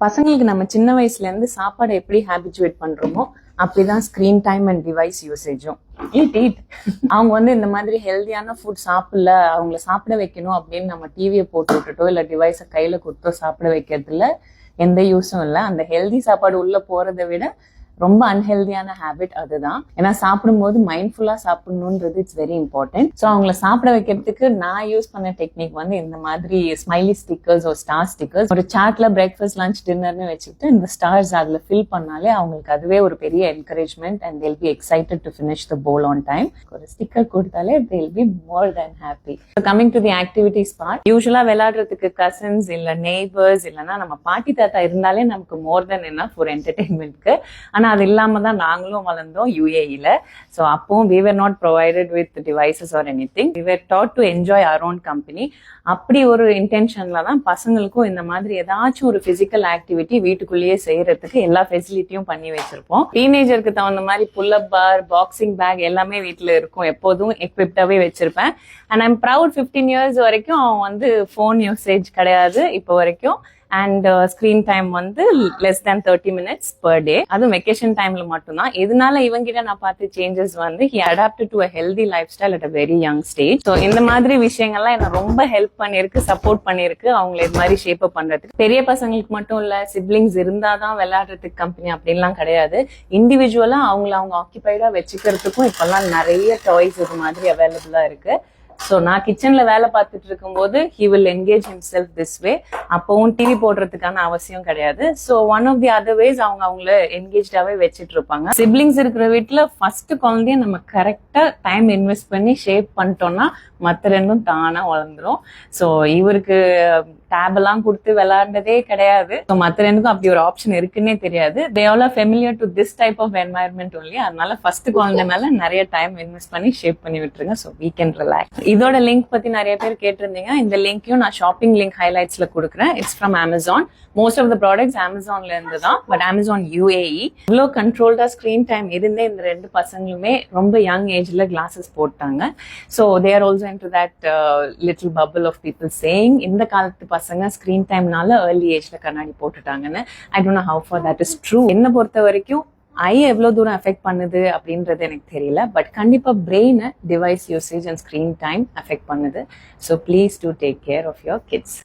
பசங்களுக்கு நம்ம சின்ன வயசுல இருந்து சாப்பாடை எப்படி ஹேபிச்சுவேட் பண்றோமோ அப்படிதான் screen time and device யூசேஜும் eat eat அவங்க வந்து இந்த மாதிரி ஹெல்தியான ஃபுட் சாப்பிடல அவங்கள சாப்பிட வைக்கணும் அப்படின்னு நம்ம டிவியை போட்டு விட்டுட்டோ இல்ல டிவைஸை கையில கொடுத்தோ சாப்பிட வைக்கிறதுல எந்த யூஸும் இல்லை. அந்த ஹெல்தி சாப்பாடு உள்ள போறதை விட ரொம்ப அன்ஹெல்தியான ஹேபிட் அதுதான். ஏன்னா சாப்பிடும்போது மைண்ட்ஃபுல்லா சாப்பிடணுன்றது இட்ஸ் வெரி இம்பார்ட்டன்ட் ஸோ அவங்கள சாப்பிட வைக்கிறதுக்கு நான் யூஸ் பண்ண டெக்னிக் வந்து இந்த மாதிரி ஸ்மைலி ஸ்டிக்கர்ஸ் ஒரு ஸ்டார் ஸ்டிக்கர்ஸ் ஒரு சாட்ல பிரேக்ஃபாஸ்ட் லஞ்ச் டின்னர்னு வச்சுக்கிட்டு இந்த ஸ்டார்ஸ் அதுல ஃபில் பண்ணாலே அவங்களுக்கு அதுவே ஒரு பெரிய encouragement and they'll be excited to finish the bowl on time ஒரு ஸ்டிக்கர் கொடுத்தாலே they'll be more than happy coming to the activities part usually விளையாடுறதுக்கு கசின்ஸ் இல்ல நெய்பர்ஸ் இல்லைன்னா நம்ம பாட்டி தாத்தா இருந்தாலே நமக்கு மோர் தென் என்ன ஒரு என்டர்டெயின்மெண்ட்க்கு ஆனால் அது இல்லாம தான் நாங்களும் வளர்ந்தோம் யூஏஇல ஸோ அப்பவும் we were not provided with devices or anything we were to enjoy our own company அப்படி ஒரு இன்டென்ஷன்ல தான் பசங்களுக்கும் இந்த மாதிரி ஏதாச்சும் ஒரு பிசிக்கல் ஆக்டிவிட்டி வீட்டுக்குள்ளேயே செய்யறதுக்கு எல்லா ஃபெசிலிட்டியும் பண்ணி வச்சிருப்போம். டீனேஜருக்கு தகுந்த மாதிரி புல்லப் பார் பாக்ஸிங் பேக் எல்லாமே வீட்டில் இருக்கும். எப்போதும் எக்விப்டாகவே வச்சிருப்பேன். And I'm proud fifteen years வரைக்கும் அவன் வந்து ஃபோன் யூசேஜ் கிடையாது. இப்போ வரைக்கும் அண்ட் ஸ்க்ரீன் டைம் வந்து less than thirty minutes per day அதுவும் வெக்கேஷன் டைம்ல மட்டும்தான். இதனால இவங்கிட்ட நான் பார்த்த சேஞ்சஸ் வந்து he adapt to a healthy lifestyle at a very young stage so இந்த மாதிரி விஷயங்கள்லாம் என்ன ரொம்ப ஹெல்ப் பண்ணிருக்கு சப்போர்ட் பண்ணிருக்கு அவங்கள இது மாதிரி ஷேப் அப் பண்றதுக்கு. பெரிய பசங்களுக்கு மட்டும் இல்ல சிப்ளிங்ஸ் இருந்தாதான் விளையாடுறதுக்கு கம்பெனி அப்படின்லாம் கிடையாது. இண்டிவிஜுவலா அவங்கள அவங்க ஆக்கிபைடா வச்சுக்கிறதுக்கும் இப்பெல்லாம் நிறைய டாய்ஸ் இது மாதிரி அவைலபிளா இருக்கு. ஸோ நான் கிச்சனில் வேலை பார்த்துட்டு இருக்கும்போது he will engage himself this way அப்போவும் டிவி போடுறதுக்கான அவசியம் கிடையாது. So one of the other ways அவங்க அவங்கள என்கேஜாவே வச்சுட்டு இருப்பாங்க. சிப்ளிங்ஸ் இருக்கிற வீட்டில் ஃபர்ஸ்ட் குழந்தைய நம்ம கரெக்டாக டைம் இன்வெஸ்ட் பண்ணி ஷேப் பண்ணிட்டோம்னா மற்ற ரெண்டும் தானாக வளர்ந்துடும் ஸோ இவருக்கு டேப் எல்லாம் கொடுத்து விளையாண்டதே கிடையாது. ஸோ மற்ற ரெண்டுக்கும் அப்படி ஒரு ஆப்ஷன் இருக்குன்னே தெரியாது. They all are familiar to this type of environment only அதனால ஃபர்ஸ்ட் குழந்தைனால நிறைய டைம் இன்வெஸ்ட் பண்ணி ஷேப் பண்ணி விட்டுருங்க. ஸோ வீ கேன் ரிலாக்ஸ் இதோட லிங்க் பத்தி நிறைய பேர் கேட்டிருந்தீங்க. இந்த லிங்க்கையும் நான் ஷாப்பிங் லிங்க் ஹைலைட்ஸ்ல கொடுக்குறேன். It's from Amazon most of the products அமேசான்ல இருந்து தான் பட் அமேசான் யூஏஇ இவ்வளோ கண்ட்ரோல்டா ஸ்க்ரீன் டைம் இருந்தே இந்த ரெண்டு பசங்களுமே ரொம்ப யங் ஏஜ்ல கிளாஸஸ் போட்டாங்க. So there also in to that little bubble of people saying இந்த காலத்து பசங்க ஸ்க்ரீன் டைம்னால ஏர்லி ஏஜ்ல கண்ணாடி போட்டுட்டாங்கன்னு. I don't know how far that is true என்ன பொறுத்த வரைக்கும் ஐ எவ்வளோ தூரம் அஃபெக்ட் பண்ணுது அப்படின்றது எனக்கு தெரியல. பட் கண்டிப்பாக பிரெயினை device usage and screen time affect பண்ணுது. So please do take care of your kids